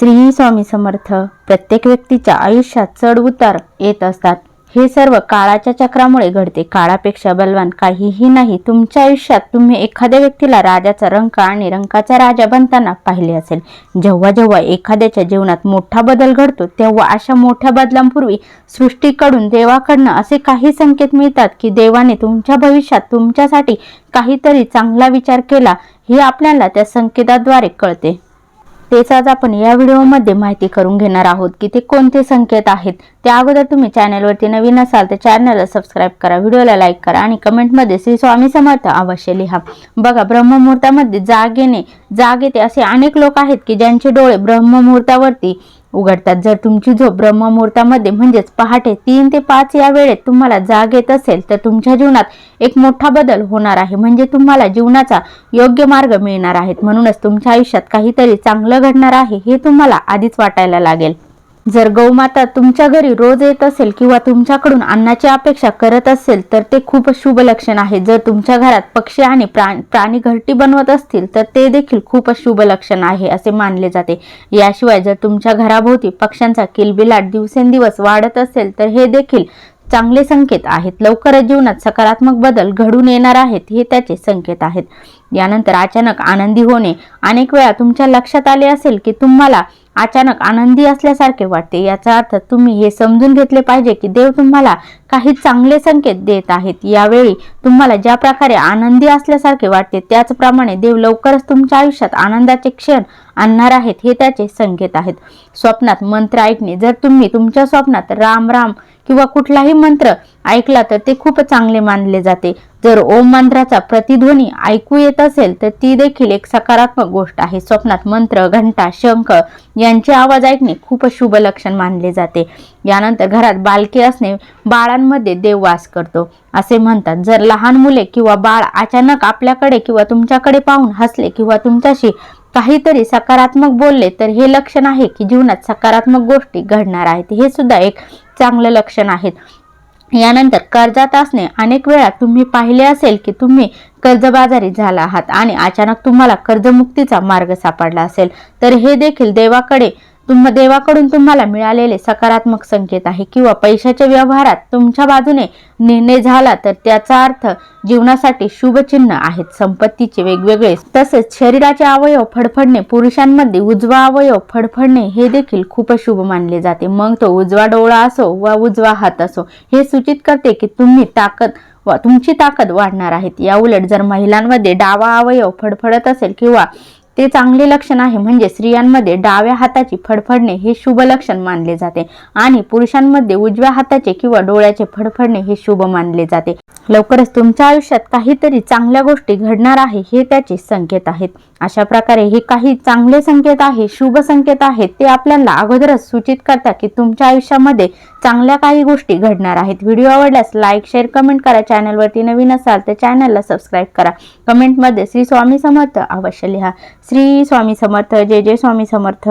श्री स्वामी समर्थ प्रत्येक व्यक्तीच्या आयुष्यात चढ उतार येत असतात. हे सर्व काळाच्या चक्रामुळे घडते. काळापेक्षा बलवान काहीही नाही. तुमच्या आयुष्यात तुम्ही एखाद्या व्यक्तीला राजाचा रंक आणि रंकाचा राजा बनताना पाहिले असेल. जेव्हा जेव्हा एखाद्याच्या जीवनात मोठा बदल घडतो तेव्हा अशा मोठ्या बदलांपूर्वी सृष्टीकडून देवाकडनं असे काही संकेत मिळतात की देवाने तुमच्या भविष्यात तुमच्यासाठी काहीतरी चांगला विचार केला. हे आपल्याला त्या संकेताद्वारे कळते. तेच आज आपण या व्हिडिओमध्ये माहिती करून घेणार आहोत की ते कोणते संकेत आहेत. त्या अगोदर तुम्ही चॅनलवरती नवीन असाल तर चॅनलला सबस्क्राईब करा व्हिडिओला लाईक करा आणि कमेंटमध्ये श्री स्वामी समर्थ अवश्य लिहा. बघा ब्रह्ममुहूर्तामध्ये जाग येणे जाग येते असे अनेक लोक आहेत की ज्यांचे डोळे ब्रह्ममुहूर्तावरती उघडतात. जर तुमची झोप ब्रह्ममुहूर्तामध्ये म्हणजेच पहाटे तीन ते पाच या वेळेत तुम्हाला जाग येत असेल तर तुमच्या जीवनात एक मोठा बदल होणार आहे. म्हणजे तुम्हाला जीवनाचा योग्य मार्ग मिळणार आहेत. म्हणूनच तुमच्या आयुष्यात काहीतरी चांगलं घडणार आहे हे तुम्हाला आधीच वाटायला लागेल. जर गौमाता तुमच्या घरी रोज येत असेल किंवा तुमच्याकडून अन्नाची अपेक्षा करत असेल तर ते खूप शुभ लक्षण आहे. जर तुमच्या घरात पक्षी आणि प्राणी प्राणी घरटी बनवत असतील तर ते देखील खूप शुभ लक्षण आहे असे मानले जाते. याशिवाय जर तुमच्या घराभोवती पक्ष्यांचा किलबिलाट दिवसेंदिवस वाढत असेल तर हे देखील चांगले संकेत आहेत. लवकरच जीवनात सकारात्मक बदल घडून येणार आहेत हे त्याचे संकेत आहेत. यानंतर अचानक आनंदी होणे अनेक वेळा तुमच्या लक्षात आले असेल की तुम्हाला अचानक आनंदी असल्यासारखे वाटते. याचा अर्थ तुम्ही हे समजून घेतले पाहिजे की देव तुम्हाला काही चांगले संकेत देत आहेत. यावेळी तुम्हाला ज्या प्रकारे आनंदी असल्यासारखे वाटते त्याचप्रमाणे देव लवकरच तुमच्या आयुष्यात आनंदाचे क्षण आणणार आहेत हे त्याचे संकेत आहेत. स्वप्नात मंत्र ऐकणे. जर तुम्ही तुमच्या स्वप्नात राम राम किंवा कुठलाही मंत्र ऐकला तर ते खूप चांगले मानले जाते. जर ओम मंत्राचा प्रतिध्वनी ऐकू येत असेल तर ती देखील एक सकारात्मक गोष्ट आहे. स्वप्नात मंत्र घंटा शंख यांचे आवाज ऐकणे खूप शुभ लक्षण मानले जाते. यानंतर घरात बालके असणे बाळांमध्ये देव वास करतो. असे म्हणतात जर लहान मुले किंवा बाळ अचानक आपल्याकडे किंवा तुमच्याकडे पाहून हसले किंवा तुमच्याशी काहीतरी सकारात्मक बोलले तर हे लक्षण आहे की जीवनात सकारात्मक गोष्टी घडणार आहेत. हे सुद्धा एक चांगलं लक्षण आहेत. यानंतर कर्जात असणे अनेक वेळा तुम्ही पाहिले असेल की तुम्ही कर्जबाजारी झाला आहात आणि अचानक तुम्हाला कर्जमुक्तीचा मार्ग सापडला असेल. तर हे देखील देवाकडे तुम देवाकडून तुम्हाला मिळालेले सकारात्मक संकेत आहे किंवा पैशाच्या व्यवहारात तुमच्या बाजूने निर्णय झाला तर त्याचा अर्थ जीवनासाठी शुभचिन्ह आहेत. संपत्तीचे वेगवेगळे तसेच शरीराचे अवयव फडफडणे पुरुषांमध्ये उजवा अवयव फडफडणे हे देखील खूप शुभ मानले जाते. मग तो उजवा डोळा असो वा उजवा हात असो हे सूचित करते की तुम्ही ताकद तुमची ताकद वाढणार आहेत. या उलट जर महिलांमध्ये डावा अवयव फडफडत असेल किंवा ते चांगले लक्षण आहे. म्हणजे स्त्रियांमध्ये डाव्या हाताची फडफडणे हे शुभ लक्षण मानले जाते आणि पुरुषांमध्ये उजव्या हाताचे किंवा डोळ्याचे फडफडणे हे शुभ मानले जाते. लवकरच तुमच्या आयुष्यात काहीतरी चांगल्या गोष्टी घडणार आहे हे त्याचे संकेत आहेत. अशा प्रकारे हे काही चांगले संकेत आहे शुभ संकेत आहेत ते आपल्याला अगोदरच सूचित करतात की तुमच्या आयुष्यामध्ये चांगल्या काही गोष्टी घडणार आहेत. व्हिडिओ आवडल्यास लाईक शेअर कमेंट करा. चॅनलवरती नवीन असाल तर चॅनलला सबस्क्राईब करा. कमेंटमध्ये श्री स्वामी समर्थ अवश्य लिहा. श्री स्वामी समर्थ जय जय स्वामी समर्थ.